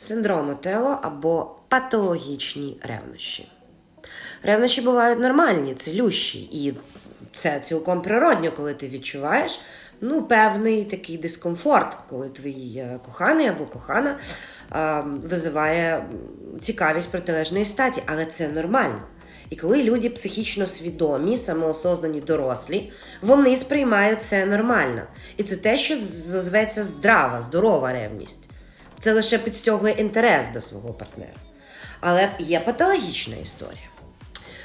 синдром Отело або патологічні ревнощі. Ревнощі бувають нормальні, цілющі, і це цілком природньо, коли ти відчуваєш ну, певний такий дискомфорт, коли твій е, коханий або кохана е, визиває цікавість протилежної статі, але це нормально. І коли люди психічно свідомі, самоосознані дорослі, вони сприймають це нормально. І це те, що з- зветься здрава, здорова ревність. Це лише підстягує інтерес до свого партнера. Але є патологічна історія.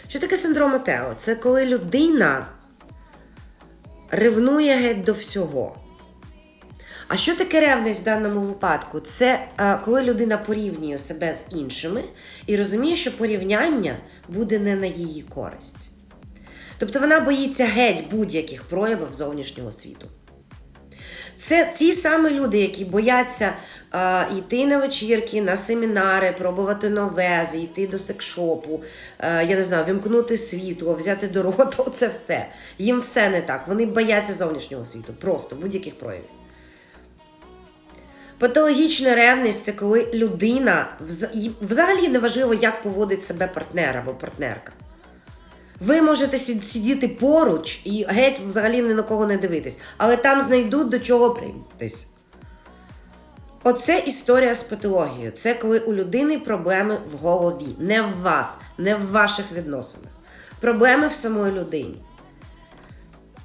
Що таке синдром Отело? Це коли людина ревнує геть до всього. А що таке ревність в даному випадку? Це е, коли людина порівнює себе з іншими і розуміє, що порівняння буде не на її користь. Тобто вона боїться геть будь-яких проявів зовнішнього світу. Це ті самі люди, які бояться е, йти на вечірки, на семінари, пробувати нове, зайти до секшопу, е, я не знаю, вимкнути світло, взяти до рота, це все. Їм все не так. Вони бояться зовнішнього світу, просто будь-яких проявів. Патологічна ревність це коли людина взагалі неважливо, як поводить себе партнер або партнерка. Ви можете сидіти поруч і геть взагалі ні на кого не дивитись, але там знайдуть до чого прийматись. Оце історія з патологією. Це коли у людини проблеми в голові, не в вас, не в ваших відносинах. Проблеми в самої людині.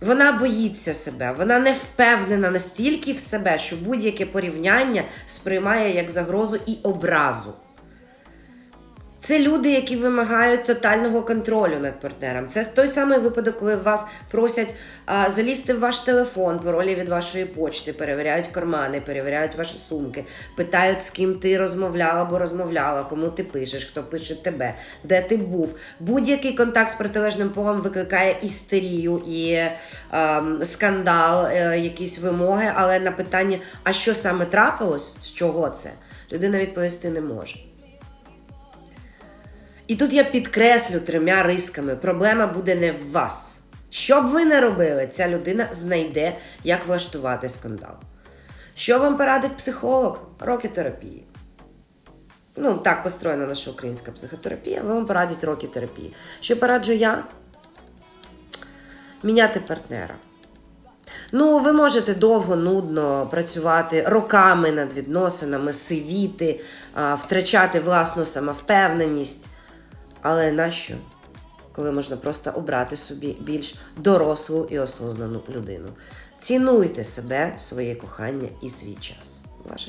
Вона боїться себе, вона не впевнена настільки в себе, що будь-яке порівняння сприймає як загрозу і образу. Це люди, які вимагають тотального контролю над партнером. Це той самий випадок, коли вас просять а, залізти в ваш телефон, паролі від вашої почти, перевіряють кармани, перевіряють ваші сумки, питають, з ким ти розмовляла або розмовляла, кому ти пишеш, хто пише тебе, де ти був. Будь-який контакт з протилежним полом викликає істерію і ем, скандал, е, якісь вимоги, але на питання, а що саме трапилось, з чого це, людина відповісти не може. І тут я підкреслю трьома рисками: проблема буде не в вас. Що б ви не робили, ця людина знайде, як влаштувати скандал. Що вам порадить психолог? Роки терапії. Ну, так построєна наша українська психотерапія, вам порадять роки терапії. Що пораджу я? Міняти партнера. Ну, ви можете довго, нудно працювати роками над відносинами, сивіти, втрачати власну самовпевненість. Але нащо? Коли можна просто обрати собі більш дорослу і осознану людину. Цінуйте себе, своє кохання і свій час. Ваша